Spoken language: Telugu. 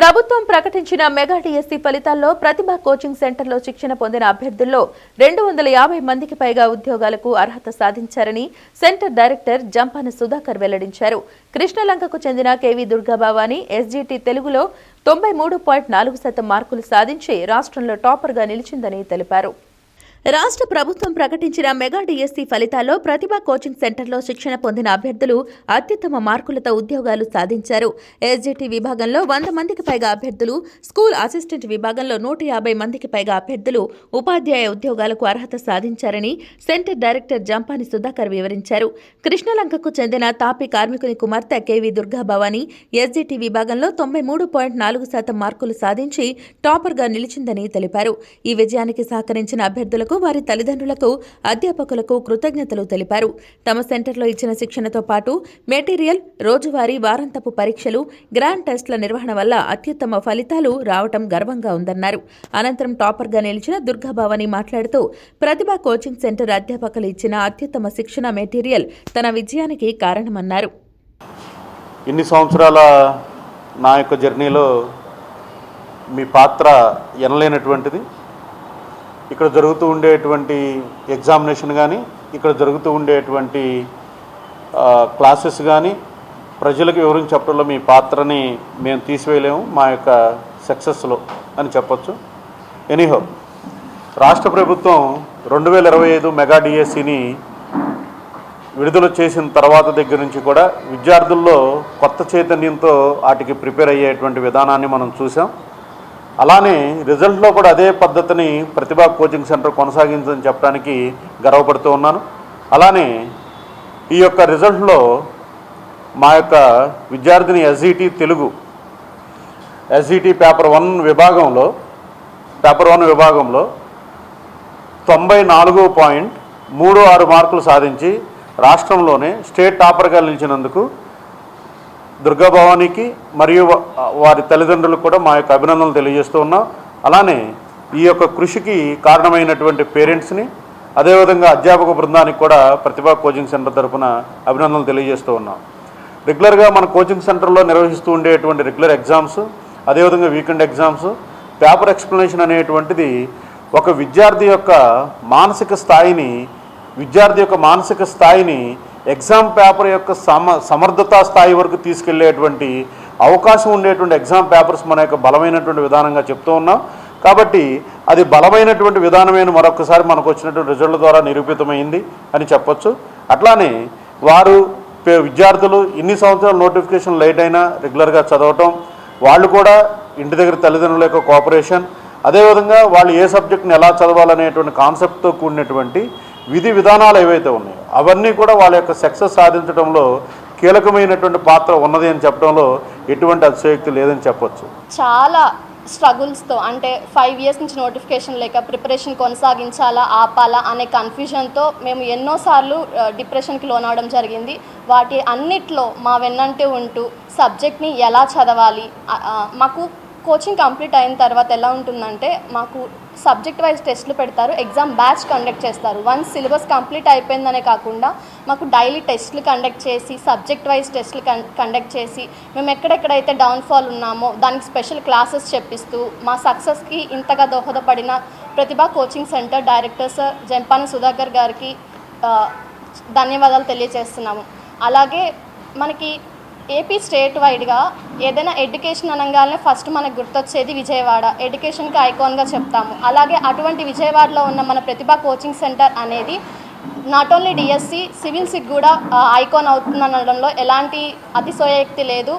ప్రభుత్వం ప్రకటించిన మెగా డిఎస్సీ ఫలితాల్లో ప్రతిభ కోచింగ్ సెంటర్లో శిక్షణ పొందిన అభ్యర్థుల్లో రెండు వందల యాభై మందికి పైగా ఉద్యోగాలకు అర్హత సాధించారని సెంటర్ డైరెక్టర్ జంపాన సుధాకర్ వెల్లడించారు. కృష్ణలంకకు చెందిన కేవీ దుర్గాబావాని ఎస్జీటీ తెలుగులో తొంభై మూడు పాయింట్ నాలుగు శాతం మార్కులు సాధించి రాష్ట్రంలో టాపర్గా నిలిచిందని తెలిపారు. రాష్ట్ర ప్రభుత్వం ప్రకటించిన మెగా డిఎస్సీ ఫలితాల్లో ప్రతిభ కోచింగ్ సెంటర్లో శిక్షణ పొందిన అభ్యర్థులు అత్యుత్తమ మార్కులతో ఉద్యోగాలు సాధించారు. ఎస్జీటీ విభాగంలో వంద మందికి పైగా అభ్యర్థులు స్కూల్ అసిస్టెంట్ విభాగంలో నూట యాభై మందికి పైగా అభ్యర్థులు ఉపాధ్యాయ ఉద్యోగాలకు అర్హత సాధించారని సెంటర్ డైరెక్టర్ జంపాని సుధాకర్ వివరించారు. కృష్ణలంకకు చెందిన తాపి కార్మికుని కుమార్తె కేవి దుర్గా భవాని ఎస్జీటీ విభాగంలో తొంభై మూడు పాయింట్ నాలుగు శాతం మార్కులు సాధించి టాపర్గా నిలిచిందని తెలిపారు. ఈ విజయానికి సహకరించిన అభ్యర్థులకు వారి తల్లిదండ్రులకు అధ్యాపకులకు కృతజ్ఞతలు తెలిపారు. తమ సెంటర్లో ఇచ్చిన శిక్షణతో పాటు మెటీరియల్ రోజువారీ వారాంతపు పరీక్షలు గ్రాండ్ టెస్ట్ల నిర్వహణ వల్ల అత్యుత్తమ ఫలితాలు రావటం గర్వంగా ఉందన్నారు. అనంతరం టాపర్గా నిలిచిన దుర్గాభవాని మాట్లాడుతూ ప్రతిభ కోచింగ్ సెంటర్ అధ్యాపకులు ఇచ్చిన అత్యుత్తమ శిక్షణ మెటీరియల్ తన విజయానికి కారణమన్నారు. ఇన్ని సంవత్సరాల నా యొక్క జర్నీలో మీ పాత్ర ఎనలేనటువంటిది. ఇక్కడ జరుగుతూ ఉండేటువంటి ఎగ్జామినేషన్ కానీ ఇక్కడ జరుగుతూ ఉండేటువంటి క్లాసెస్ కానీ ప్రజలకు వివరించి చెప్పడంలో మీ పాత్రని మేము తీసివేయలేము మా యొక్క సక్సెస్లో అని చెప్పొచ్చు. ఎనీహో రాష్ట్ర ప్రభుత్వం రెండు వేల ఇరవై ఐదు మెగా డిఎస్సిని విడుదల చేసిన తర్వాత దగ్గర నుంచి కూడా విద్యార్థుల్లో కొత్త చైతన్యంతో వాటికి ప్రిపేర్ అయ్యేటువంటి విధానాన్ని మనం చూసాం అలానే రిజల్ట్లో కూడా అదే పద్ధతిని ప్రతిభా కోచింగ్ సెంటర్ కొనసాగించని చెప్పడానికి గర్వపడుతూ ఉన్నాను. అలానే ఈ యొక్క రిజల్ట్లో మా యొక్క విద్యార్థిని SET Telugu SET paper one విభాగంలో పేపర్ వన్ విభాగంలో తొంభై నాలుగు పాయింట్ మూడు ఆరు మార్కులు సాధించి రాష్ట్రంలోనే స్టేట్ టాపర్గా నిలిచినందుకు దుర్గాభవానికి మరియు వారి తల్లిదండ్రులకు కూడా మా యొక్క అభినందనలు తెలియజేస్తూ ఉన్నాం. అలానే ఈ యొక్క కృషికి కారణమైనటువంటి పేరెంట్స్ని అదేవిధంగా అధ్యాపక బృందానికి కూడా ప్రతిభా కోచింగ్ సెంటర్ తరఫున అభినందనలు తెలియజేస్తూ ఉన్నాం. రెగ్యులర్గా మన కోచింగ్ సెంటర్లో నిర్వహిస్తూ ఉండేటువంటి రెగ్యులర్ ఎగ్జామ్స్ అదేవిధంగా వీకెండ్ ఎగ్జామ్స్ పేపర్ ఎక్స్ప్లెనేషన్ అనేటువంటిది ఒక విద్యార్థి యొక్క మానసిక స్థాయిని విద్యార్థి యొక్క మానసిక స్థాయిని ఎగ్జామ్ పేపర్ యొక్క సమ సమర్థతా స్థాయి వరకు తీసుకెళ్ళేటువంటి అవకాశం ఉండేటువంటి ఎగ్జామ్ పేపర్స్ మన యొక్క బలమైనటువంటి విధానంగా చెప్తూ ఉన్నాం. కాబట్టి అది బలమైనటువంటి విధానమైన మరొకసారి మనకు వచ్చినటువంటి రిజల్ట్ ద్వారా నిరూపితమైంది అని చెప్పొచ్చు. అట్లానే వారు పే- విద్యార్థులు ఇన్ని సంవత్సరాలు నోటిఫికేషన్ లేట్ అయినా రెగ్యులర్గా చదవటం వాళ్ళు కూడా ఇంటి దగ్గర తల్లిదండ్రుల యొక్క కోఆపరేషన్ అదేవిధంగా వాళ్ళు ఏ సబ్జెక్ట్ని ఎలా చదవాలనేటువంటి కాన్సెప్ట్తో కూడినటువంటి విధి విధానాలు ఏవైతే ఉన్నాయో అవన్నీ కూడా వాళ్ళ యొక్క సక్సెస్ సాధించడంలో కీలకమైనటువంటి పాత్ర ఉన్నది అని చెప్పడంలో ఎటువంటి అతిశయోక్తి లేదని చెప్పొచ్చు. చాలా స్ట్రగుల్స్తో అంటే ఫైవ్ ఇయర్స్ నుంచి నోటిఫికేషన్ లేక ప్రిపరేషన్ కొనసాగించాలా ఆపాలా అనే కన్ఫ్యూజన్తో మేము ఎన్నోసార్లు డిప్రెషన్కి లోనవడం జరిగింది. వాటి అన్నిట్లో మా వెన్నంటే ఉంటూ సబ్జెక్ట్ని ఎలా చదవాలి మాకు కోచింగ్ కంప్లీట్ అయిన తర్వాత ఎలా ఉంటుందంటే మాకు సబ్జెక్ట్ వైజ్ టెస్ట్లు పెడతారు ఎగ్జామ్ బ్యాచ్ కండక్ట్ చేస్తారు. వన్స్ సిలబస్ కంప్లీట్ అయిపోయిందనే కాకుండా మాకు డైలీ టెస్ట్లు కండక్ట్ చేసి సబ్జెక్ట్ వైజ్ టెస్ట్లు కండక్ట్ చేసి మేము ఎక్కడెక్కడైతే డౌన్ఫాల్ ఉన్నామో దానికి స్పెషల్ క్లాసెస్ చెప్పిస్తూ మా సక్సెస్కి ఇంతగా దోహదపడిన Pratibha coaching centre director sir Jampana Sudhakar గారికి ధన్యవాదాలు తెలియజేస్తున్నాము. అలాగే మనకి ఏపీ స్టేట్ వైడ్గా ఏదైనా ఎడ్యుకేషన్ అనగానే ఫస్ట్ మనకు గుర్తొచ్చేది విజయవాడ. ఎడ్యుకేషన్కి ఐకాన్గా చెప్తాము. అలాగే అటువంటి విజయవాడలో ఉన్న మన ప్రతిభ కోచింగ్ సెంటర్ అనేది not only D S C సివిల్స్కి కూడా ఐకాన్ అవుతుందనడంలో ఎలాంటి అతిశయోక్తి లేదు.